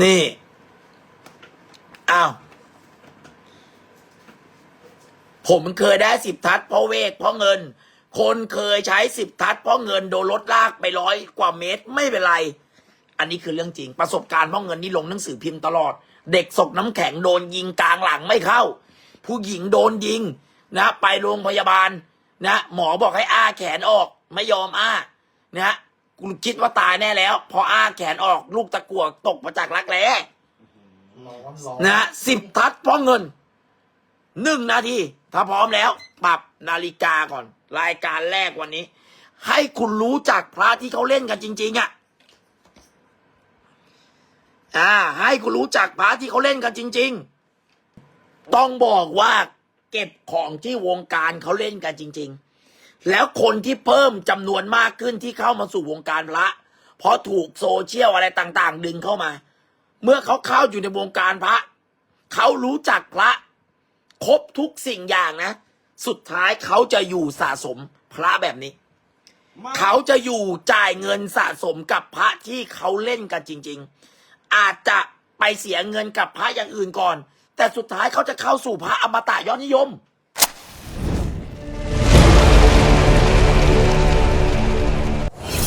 นี่ อ้าว ผมเคยได้สิบทัศเพราะเวกเพราะเงิน คนเคยใช้สิบทัศเพราะเงินโดนรถลากไปร้อยกว่าเมตรไม่เป็นไร อันนี้คือเรื่องจริง ประสบการณ์เพราะเงินนี่ลงหนังสือพิมพ์ตลอด เด็กศกน้ำแข็งโดนยิงกลางหลังไม่เข้า ผู้หญิงโดนยิง นะ ไปโรงพยาบาล นะ หมอบอกให้อ้าแขนออก ไม่ยอมอ้า นะ กูคิดว่าตายแน่แล้ว พออ้าแขนออกลูกตะกั่วตกมาจากรักแร้ร้อนร้อนนะสิบทัศน์เพราะเงินหนึ่งนาทีถ้าพร้อมแล้ว ปรับนาฬิกาก่อน รายการแรกวันนี้ ให้คุณรู้จักพระที่เขาเล่นกันจริง ๆอะอ่า ให้คุณรู้จักพระที่เขาเล่นกันจริง ๆ ต้องบอกว่าเก็บของที่วงการเขาเล่นกันจริง ๆ แล้วคนที่เพิ่มจำนวนมากขึ้นที่เข้ามาสู่วงการพระ เพราะถูกโซเชียลอะไรต่างๆ ดึงเข้ามา เมื่อเขาเข้าอยู่ในวงการพระ เขารู้จักพระ ครบทุกสิ่งอย่างนะ สุดท้ายเขาจะอยู่สะสมพระแบบนี้ เขาจะอยู่จ่ายเงินสะสมกับพระที่เขาเล่นกันจริง ๆ อาจจะไปเสียเงินกับพระอย่างอื่นก่อน แต่สุดท้ายเขาจะเข้าสู่พระอมตะยอดนิยม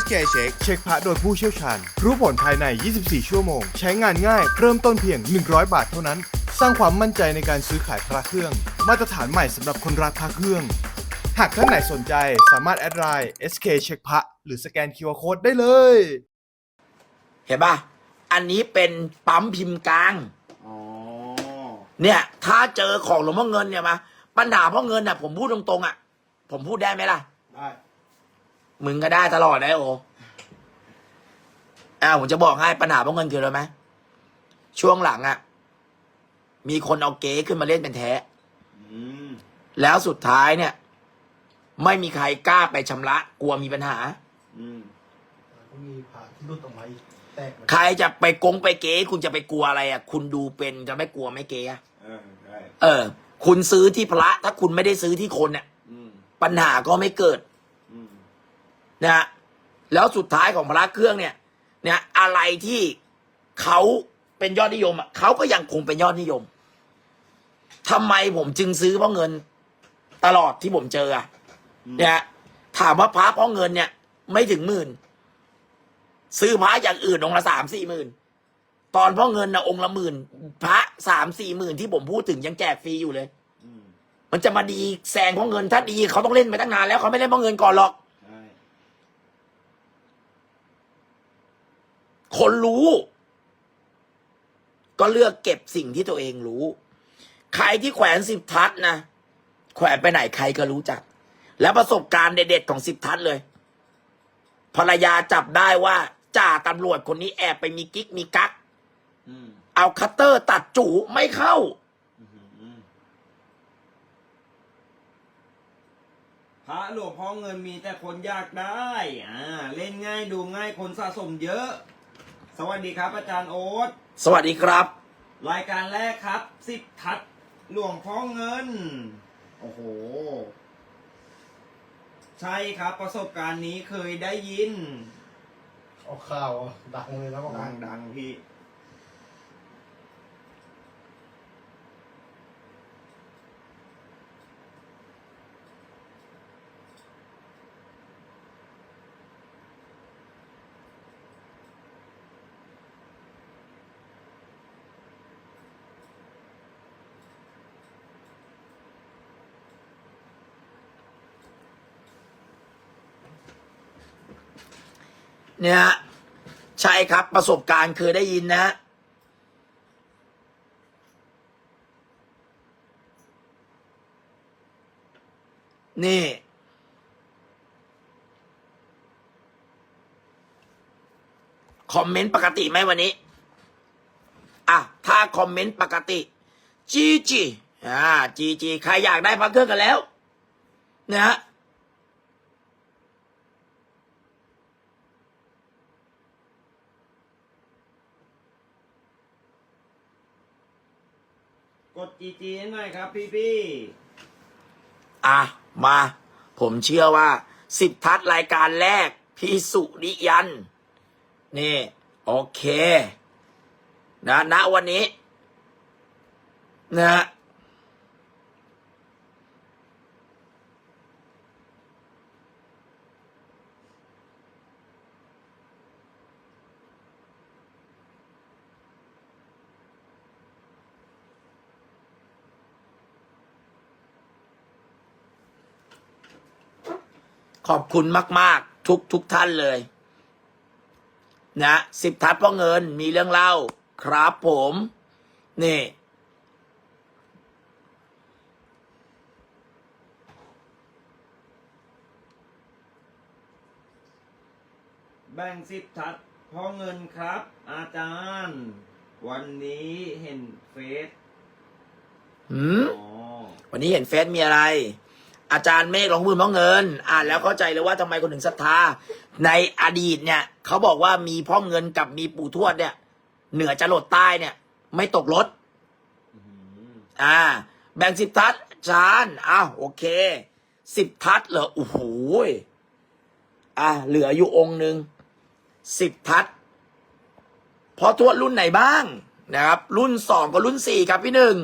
SK Check เช็คพระโดยผู้เชี่ยวชาญ รู้ผลภายใน 24 ชั่วโมง ใช้งานง่าย เริ่มต้นเพียง 100 บาทเท่านั้น สร้างความมั่นใจในการซื้อขายพระเครื่อง มาตรฐานใหม่สำหรับคนรักพระเครื่อง หากท่านไหนสนใจสามารถแอดไลน์ SK เช็คพระหรือสแกน QR Code ได้เลย เห็นปะอันนี้เป็นปั๊มพิมพ์กลาง อ๋อ เนี่ย ถ้าเจอของหลวงพ่อเงินเนี่ยมาปัญหาเพ่อเงินน่ะ ผมพูดตรงๆอะ ผมพูดได้ไหมล่ะ ได้ มึงก็ได้ตลอดนะโออ่าผมจะบอกให้ปัญหาเพ่อเงินคืออะไรไหมช่วงหลังอะ มีคนเอาเก๊ขึ้นมาเล่นเป็นแท้อืมแล้วสุดท้ายเนี่ย ไม่มีใครกล้าไปชำระ กลัวมีปัญหาอืมก็มีผ่าที่รุดออกมาอีกแตกใครจะไปกงไปเก๊คุณจะไปกลัวอะไรอะ คุณดูเป็นจะไม่กลัวไม่เก๊อะเออได้เออ คุณซื้อที่พระ ถ้าคุณไม่ได้ซื้อที่คนเนี่ยอืมปัญหาก็ไม่เกิดอืม นะฮะแล้วสุดท้ายของพระเครื่องเนี่ยเนี่ยอะไรที่เขาเป็นยอดนิยมอะเขาก็ยังคงเป็นยอดนิยมทำไมผมจึงซื้อเพราะเงินตลอดที่ผมเจออะเนี่ยถามว่าพระเพราะเงินเนี่ย ไม่ถึงหมื่น ซื้อพระอย่างอื่นองค์ละสามสี่หมื่นตอนเพราะเงินนะองค์ละหมื่น พระสามสี่หมื่นที่ผมพูดถึงยังแจกฟรีอยู่เลยอืมมันจะมาดีแซงเพราะเงินถ้าดีเขาต้องเล่นไปตั้งนานแล้วเขาไม่เล่นเพราะเงินก่อนหรอก ใช่ คนรู้ ก็เลือกเก็บสิ่งที่ตัวเองรู้ ใครที่แขวนสิบทัศนะแขวนไปไหนใครก็รู้จัก และประสบการณ์เด็ดๆของสิบทัศเลย ภรรยาจับได้ว่าจ่าตำรวจคนนี้แอบไปมีกิ๊กมีกั๊กเอาคัตเตอร์ตัดจูไม่เข้าพระหลวงพ่อเงินมีแต่คนอยากได้ อ่า เล่นง่ายดูง่ายคนสะสมเยอะ สวัสดีครับ อาจารย์โอ๊ตสวัสดีครับ รายการแรกครับสิบทัดหลวงพ่อเงิน โอ้โห ใช่ครับประสบการณ์นี้เคยได้ยิน ออกข่าวอะดังเลยนะว่าดังดังพี่ เนี่ยใช่ครับประสบการณ์เคยได้ยินนะฮะนี่ คอมเมนต์ปกติไหมวันนี้ อะ ถ้าคอมเมนต์ปกติ จีจีอ่าจีจีใครอยากได้พักเครื่องกันแล้วนะฮะ ดจีจีให้หน่อยครับ พี่พี่อะ มา ผมเชื่อว่าสิบทัศรายการแรก พี่สุริยัน นี่ โอเค นะณวันนี้ นะ ขอบคุณมาก ๆ ทุกทุกท่านเลย นะสิบทัศน์เพ่อเงินมีเรื่องเล่าครับผม นี่แบ่งสิบทัดพ่อเงินครับ อาจารย์ วันนี้เห็นเฟซหืมอ๋อวันนี้เห็นเฟซมีอะไร อาจารย์เมฆหลวงมือพ่อเงิน อ่านแล้วเข้าใจเลยว่าทำไมคนถึงศรัทธา ในอดีตเนี่ยเขาบอกว่ามีพ่อเงินกับมีปู่ทวดเนี่ย เหนือจะหลดใต้เนี่ย ไม่ตกรถอ่า แบ่งสิบทัศน์อาจารย์อ้าวโอเคสิบทัศเหรอโอ้โหอะเหลืออยู่องค์หนึ่งสิบทัศพอทวดรุ่นไหนบ้างนะครับ รุ่นสองกับรุ่นสี่ครับพี่หนึ่ง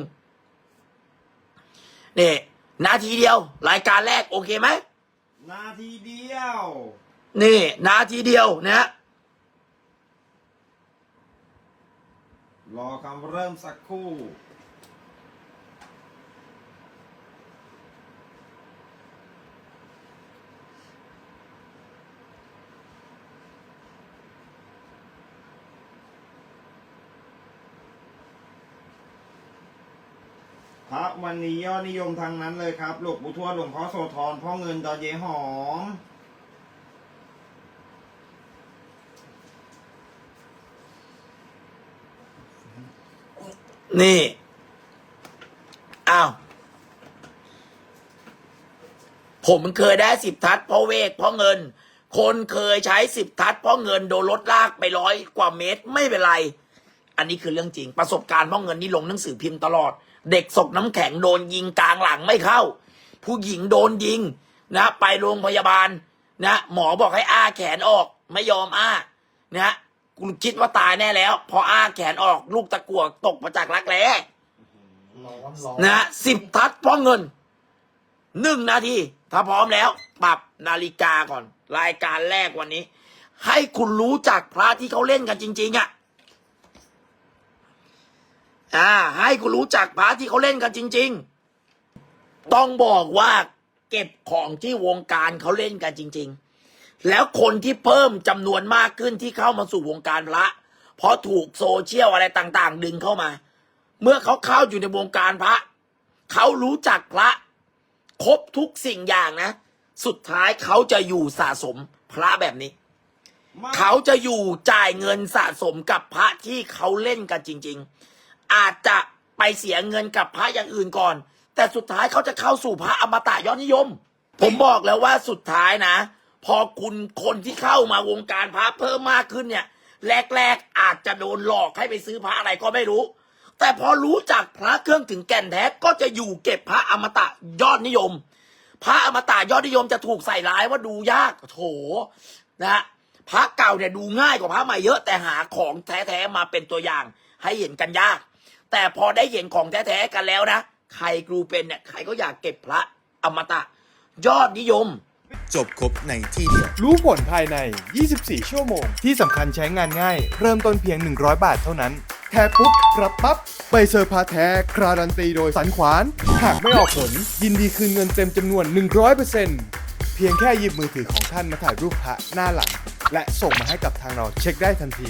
นี่ นาทีเดียว รายการแรกโอเคไหมนาทีเดียว นี่ นาทีเดียวนะฮะรอคำเริ่มสักครู่ พระวันนี้ยอดนิยมทางนั้นเลยครับ หลวงปู่ทวดหลวงพ่อโสธรพ่อเงินดอเยหอม นี่ อ้าว ผมเคยได้สิบทัศเพราะเวกเพราะเงิน คนเคยใช้สิบทัศเพราะเงินโดนรถลากไปร้อยกว่าเมตรไม่เป็นไร อันนี้คือเรื่องจริง ประสบการณ์พราะเงินนี่ลงหนังสือพิมพ์ตลอด เด็กศกน้ำแข็งโดนยิงกลางหลังไม่เข้า ผู้หญิงโดนยิงนะ ไปโรงพยาบาลนะหมอบอกให้อ้าแขนออก ไม่ยอมอ้านะกูคิดว่าตายแน่แล้ว พออ้าแขนออกลูกตะกั่วตกมาจากรักแร้นะสิบทัศน์เพราะเงินหนึ่งนาที ถ้าพร้อมแล้ว ปรับนาฬิกาก่อน รายการแรกวันนี้ ให้คุณรู้จักพระที่เขาเล่นกันจริง ๆอะ่ะ อ่า ให้คุณรู้จักพระที่เขาเล่นกันจริง ๆ ต้องบอกว่าเก็บของที่วงการเขาเล่นกันจริง ๆ แล้วคนที่เพิ่มจำนวนมากขึ้นที่เข้ามาสู่วงการพระเพราะถูกโซเชียลอะไรต่างๆ ดึงเข้ามา เมื่อเขาเข้าอยู่ในวงการพระ เขารู้จักพระ ครบทุกสิ่งอย่างนะ สุดท้ายเขาจะอยู่สะสมพระแบบนี้ เขาจะอยู่จ่ายเงินสะสมกับพระที่เขาเล่นกันจริง ๆ อาจจะไปเสียเงินกับพระอย่างอื่นก่อน แต่สุดท้ายเขาจะเข้าสู่พระอมตะยอดนิยม ผมบอกแล้วว่าสุดท้ายนะ พอคุณคนที่เข้ามาวงการพระเพิ่มมากขึ้นเนี่ย แรกๆอาจจะโดนหลอกให้ไปซื้อพระอะไรก็ไม่รู้ แต่พอรู้จักพระเครื่องถึงแก่นแท้ก็จะอยู่เก็บพระอมตะยอดนิยม พระอมตะยอดนิยมจะถูกใส่ร้ายว่าดูยากโถนะฮะพระเก่าเนี่ยดูง่ายกว่าพระใหม่เยอะแต่หาของแท้ๆมาเป็นตัวอย่างให้เห็นกันยาก แต่พอได้เห็นของแท้ๆกันแล้วนะใครกรูเป็นเนี่ยใครก็อยากเก็บพระอมตะ ยอดนิยม จบครบในที่เดียว รู้ผลภายใน 24 ชั่วโมง ที่สำคัญใช้งานง่าย เริ่มต้นเพียง 100 บาทเท่านั้นแค่ปุ๊บ รับปั๊บ ใบเซอร์พาแท้ คราดันตีโดยสันขวาน หากไม่ออกผล ยินดีคืนเงินเต็มจำนวน 100%เพียงแค่หยิบมือถือของท่านมาถ่ายรูปพระหน้าหลัง และส่งมาให้กับทางเราเช็คได้ทันที